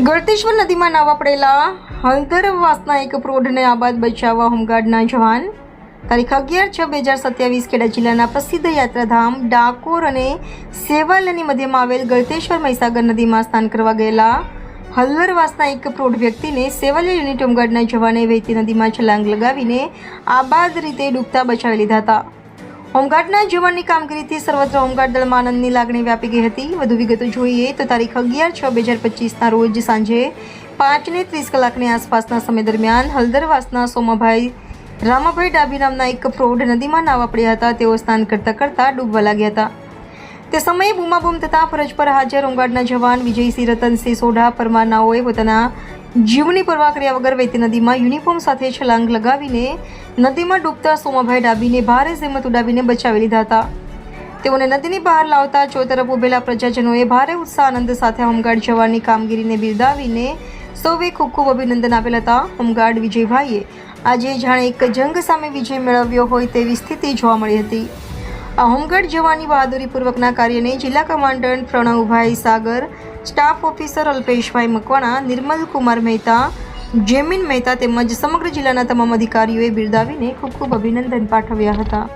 ગળતેશ્વર નદીમાં નાવા પડેલા હલદરવાસના એક પ્રૌઢને આબાદ બચાવવા હોમગાર્ડના જવાન તારીખ અગિયાર છ બે હજાર સત્યાવીસ ખેડા જિલ્લાના પ્રસિદ્ધ યાત્રાધામ ડાકોર અને સેવાલયની મધ્યમાં આવેલ ગળતેશ્વર મહીસાગર નદીમાં સ્નાન કરવા ગયેલા હલ્લરવાસના એક પ્રૌઢ વ્યક્તિને સેવાલી યુનિટ હોમગાર્ડના જવાને વહેતી નદીમાં છલાંગ લગાવીને આબાદ રીતે ડૂબતા બચાવી લીધા હતા. હોમગાર્ડના જવાનની કામગીરીથી સર્વત્ર હોમગાર્ડ દળમાં આનંદની લાગણી વ્યાપી ગઈ હતી. વધુ વિગતો જોઈએ તો તારીખ અગિયાર છ બે હજાર પચીસના રોજ સાંજે પાંચને ત્રીસ કલાકની આસપાસના સમય દરમિયાન હલદરવાસના સોમાભાઈ, રામાભાઈ ડાબી નામના એક પ્રૌઢ નદીમાં નાવા પડ્યા હતા. તેઓ સ્નાન કરતા કરતા ડૂબવા લાગ્યા હતા. તે સમયે બૂમાબૂમ થતા ફરજ પર હાજર હોમગાર્ડના જવાન વિજયસિંહ રતનસિંહ સોઢા, પરમાનાઓએ પોતાના જીવની પરવા કર્યા વગર વહેતી નદીમાં યુનિફોર્મ સાથે છલાંગ લગાવીને નદીમાં ડૂબતા સોમાભાઈ ડાબીને ભારે ઝેમત ઉડાવીને બચાવી લીધા હતા. તેઓને નદીની બહાર લાવતા ચોતરફ ઉભેલા પ્રજાજનોએ ભારે ઉત્સાહ, આનંદ સાથે હોમગાર્ડ જવાનની કામગીરીને બિરદાવીને સૌએ ખૂબ ખૂબ અભિનંદન આપેલા હતા. હોમગાર્ડ વિજયભાઈએ આજે જાણે એક જંગ સામે વિજય મેળવ્યો હોય તેવી સ્થિતિ જોવા મળી હતી. આ હોમગાર્ડ જવાની બહાદુરીપૂર્વકના કાર્યને જિલ્લા commandant Pranavbhai Sagar, staff officer Alpeshbhai Makwana, Nirmal Kumar Mehta, Jemin Mehta તેમજ સમગ્ર જિલ્લાના તમામ અધિકારીઓએ બિરદાવીને ખૂબ ખૂબ અભિનંદન પાઠવ્યા હતા.